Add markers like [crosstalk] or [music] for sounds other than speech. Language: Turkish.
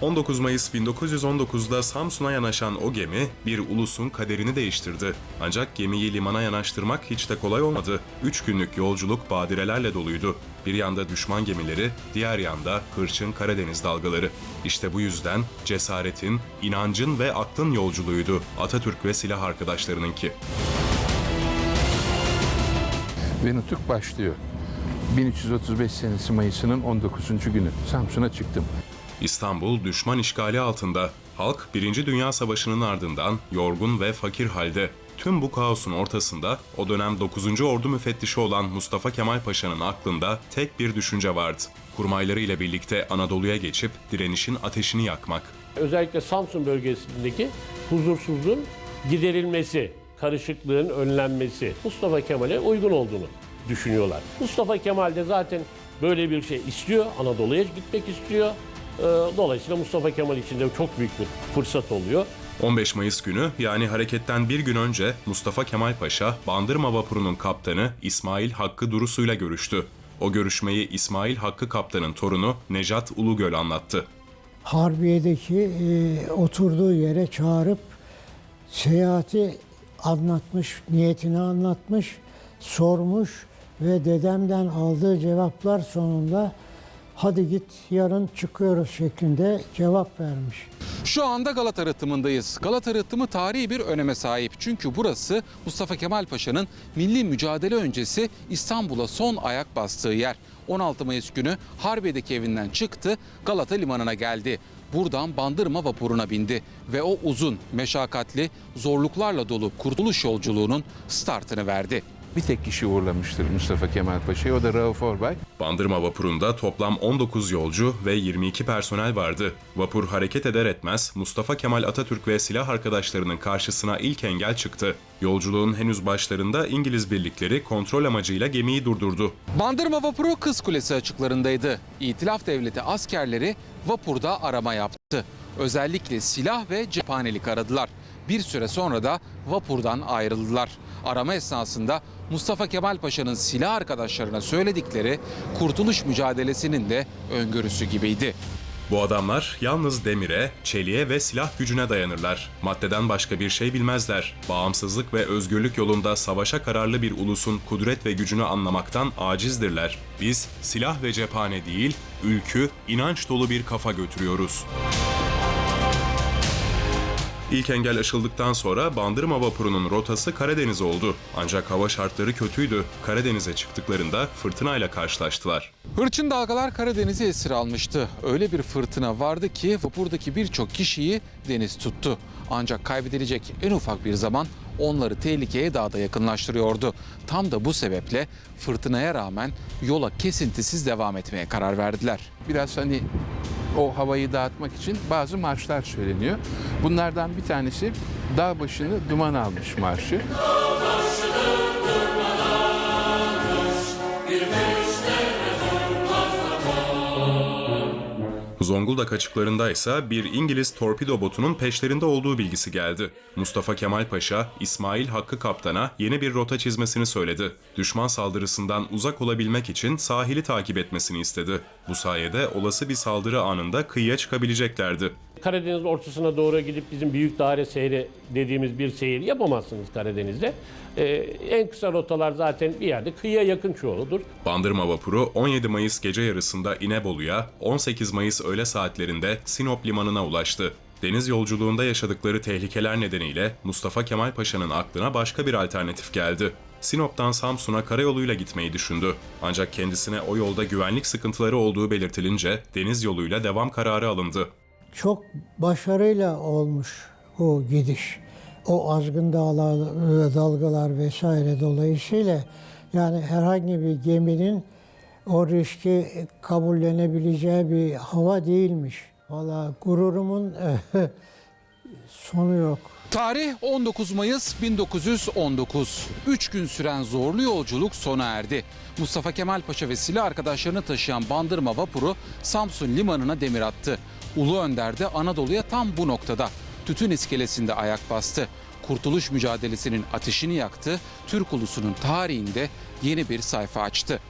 19 Mayıs 1919'da Samsun'a yanaşan o gemi bir ulusun kaderini değiştirdi. Ancak gemiyi limana yanaştırmak hiç de kolay olmadı. Üç günlük yolculuk badirelerle doluydu. Bir yanda düşman gemileri, diğer yanda hırçın Karadeniz dalgaları. İşte bu yüzden cesaretin, inancın ve aklın yolculuğuydu Atatürk ve silah arkadaşlarınınki. ve nutuk başlıyor. 1335 senesi Mayıs'ının 19. günü Samsun'a çıktım. İstanbul düşman işgali altında. Halk 1. Dünya Savaşı'nın ardından yorgun ve fakir halde. Tüm bu kaosun ortasında o dönem 9. Ordu müfettişi olan Mustafa Kemal Paşa'nın aklında tek bir düşünce vardı. Kurmayları ile birlikte Anadolu'ya geçip direnişin ateşini yakmak. özellikle Samsun bölgesindeki huzursuzluğun giderilmesi, karışıklığın önlenmesi Mustafa Kemal'e uygun olduğunu düşünüyorlar. Mustafa Kemal de zaten böyle bir şey istiyor. Anadolu'ya gitmek istiyor. Ee, Dolayısıyla Mustafa Kemal için de çok büyük bir fırsat oluyor. 15 Mayıs günü yani hareketten bir gün önce Mustafa Kemal Paşa Bandırma vapurunun kaptanı İsmail Hakkı Durusu'yla görüştü. O görüşmeyi İsmail Hakkı Kaptan'ın torunu Nejat Ulugöl anlattı. Harbiye'deki e, oturduğu yere çağırıp seyahati anlatmış, niyetini anlatmış, sormuş ve dedemden aldığı cevaplar sonunda hadi git yarın çıkıyoruz şeklinde cevap vermiş. Şu anda Galata Rıhtımı'ndayız. Galata Rıhtımı tarihi bir öneme sahip. Çünkü burası Mustafa Kemal Paşa'nın milli mücadele öncesi İstanbul'a son ayak bastığı yer. 16 Mayıs günü Harbiye'deki evinden çıktı, Galata Limanı'na geldi. Buradan Bandırma vapuruna bindi ve o uzun, meşakkatli, zorluklarla dolu kurtuluş yolculuğunun startını verdi. Bir tek kişi uğurlamıştır Mustafa Kemal Paşa'yı, o da Rauf Orbay. Bandırma vapurunda toplam 19 yolcu ve 22 personel vardı. Vapur hareket eder etmez Mustafa Kemal Atatürk ve silah arkadaşlarının karşısına ilk engel çıktı. Yolculuğun henüz başlarında İngiliz birlikleri kontrol amacıyla gemiyi durdurdu. Bandırma vapuru Kız Kulesi açıklarındaydı. İtilaf Devleti askerleri vapurda arama yaptı. Özellikle silah ve cephanelik aradılar. Bir süre sonra da vapurdan ayrıldılar. Arama esnasında Mustafa Kemal Paşa'nın silah arkadaşlarına söyledikleri kurtuluş mücadelesinin de öngörüsü gibiydi. Bu adamlar yalnız demire, çeliğe ve silah gücüne dayanırlar. Maddeden başka bir şey bilmezler. Bağımsızlık ve özgürlük yolunda savaşa kararlı bir ulusun kudret ve gücünü anlamaktan acizdirler. Biz silah ve cephane değil, ülkü, inanç dolu bir kafa götürüyoruz. İlk engel aşıldıktan sonra Bandırma vapurunun rotası Karadeniz oldu. Ancak hava şartları kötüydü. Karadeniz'e çıktıklarında fırtınayla karşılaştılar. Hırçın dalgalar Karadeniz'i esir almıştı. Öyle bir fırtına vardı ki vapurdaki birçok kişiyi deniz tuttu. Ancak kaybedilecek en ufak bir zaman onları tehlikeye daha da yakınlaştırıyordu. Tam da bu sebeple fırtınaya rağmen yola kesintisiz devam etmeye karar verdiler. Biraz hani o havayı dağıtmak için bazı marşlar söyleniyor. Bunlardan bir tanesi Dağ başını duman almış marşı. Zonguldak açıklarında ise bir İngiliz torpido botunun peşlerinde olduğu bilgisi geldi. Mustafa Kemal Paşa, İsmail Hakkı Kaptan'a yeni bir rota çizmesini söyledi. Düşman saldırısından uzak olabilmek için sahili takip etmesini istedi. Bu sayede olası bir saldırı anında kıyıya çıkabileceklerdi. Karadeniz ortasına doğru gidip bizim büyük daire seyri dediğimiz bir seyir yapamazsınız Karadeniz'de. Ee, en kısa rotalar zaten bir yerde kıyıya yakın çoğuludur. Bandırma vapuru 17 Mayıs gece yarısında İnebolu'ya, 18 Mayıs öğle saatlerinde Sinop limanına ulaştı. Deniz yolculuğunda yaşadıkları tehlikeler nedeniyle Mustafa Kemal Paşa'nın aklına başka bir alternatif geldi. Sinop'tan Samsun'a karayoluyla gitmeyi düşündü. Ancak kendisine o yolda güvenlik sıkıntıları olduğu belirtilince deniz yoluyla devam kararı alındı. Çok başarıyla olmuş o gidiş. O azgın dağlar, dalgalar vesaire dolayısıyla yani herhangi bir geminin o riski kabullenebileceği bir hava değilmiş. Valla gururumun [laughs] sonu yok. Tarih 19 Mayıs 1919. 3 gün süren zorlu yolculuk sona erdi. Mustafa Kemal Paşa ve silah arkadaşlarını taşıyan Bandırma vapuru Samsun limanına demir attı. Ulu Önder de Anadolu'ya tam bu noktada tütün iskelesinde ayak bastı. Kurtuluş mücadelesinin ateşini yaktı. Türk ulusunun tarihinde yeni bir sayfa açtı.